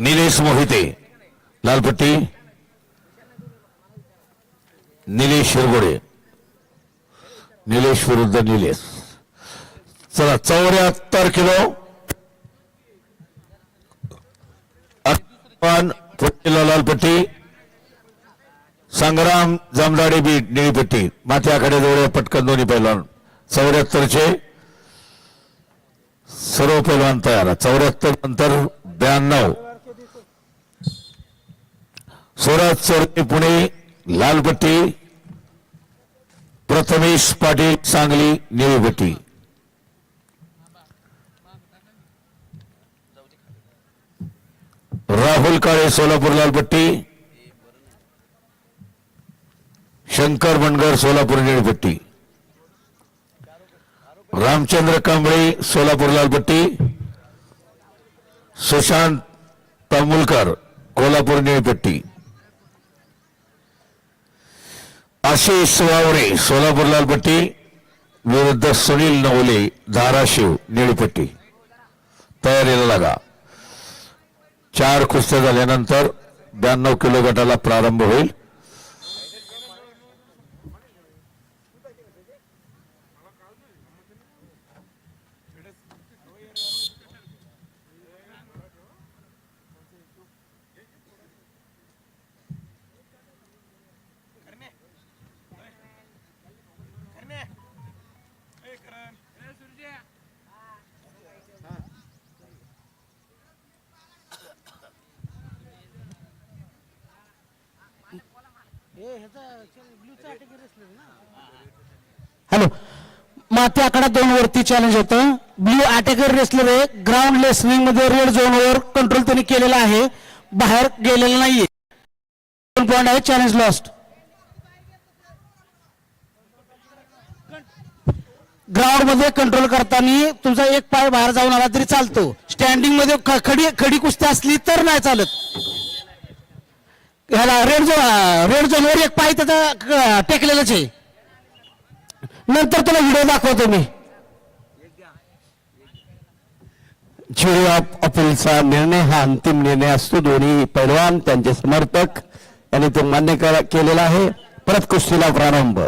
निलेश मोहिते लालपट्टी. निलेश शिरगोडे. निलेश विरुद्ध निलेश. चला चौऱ्याहत्तर किलो. अर्पण लालपट्टी. संग्राम जमदाडे बीट निळीपट्टी माथ्याकडे जवळ पटकन दोन्ही पैलवान. चौऱ्याहत्तरचे. सर्व पैलवान तयार. चौऱ्याहत्तर नंतर ब्याण्णव. स्वराज चोरणे पुणे लालपट्टी प्रथमेश पाटील, सांगली निळीपट्टी राहुल काळे, सोलापूर लालपट्टी शंकर बनगर, सोलापूर निळीपट्टी रामचंद्र कांबळे, सोलापूर लालपट्टी सुशांत तामुलकर कोल्हापूर निळीपट्टी आशिष वावरे सोलापूर लालपट्टी विरुद्ध सुनील नवले धाराशिव निळीपट्टी. तयारीला लागा. चार कुस्त्या झाल्यानंतर ब्याण्णव किलो गटाला प्रारंभ होईल. हॅलो. माती आकडा दोन वरती चॅलेंज होतं. ब्ल्यू अटॅकर रेसलर आहे ग्राउंड लेसनिंगमध्ये रेड झोनवर कंट्रोल त्यांनी केलेला आहे. बाहेर गेलेला नाहीये. दोन पॉईंट आहे चॅलेंज लॉस्ट ग्राउंडमध्ये कंट्रोल करताना तुमचा एक पाय बाहेर जाऊन आला तरी चालतो. स्टँडिंगमध्ये खडी खडी कुस्ती असली तर नाही चालत. ह्याला रेड झोन रेड झोनवर एक पाय त्याचा टेकलेलंच आहे. नंतर तुला व्हिडिओ दाखवतो मी. जुरी ऑफ अपीलचा निर्णय हा अंतिम निर्णय असतो. दोन्ही पैलवान त्यांचे समर्थक यांनी तो मान्य केलेला आहे. परत कुस्तीला प्रारंभ.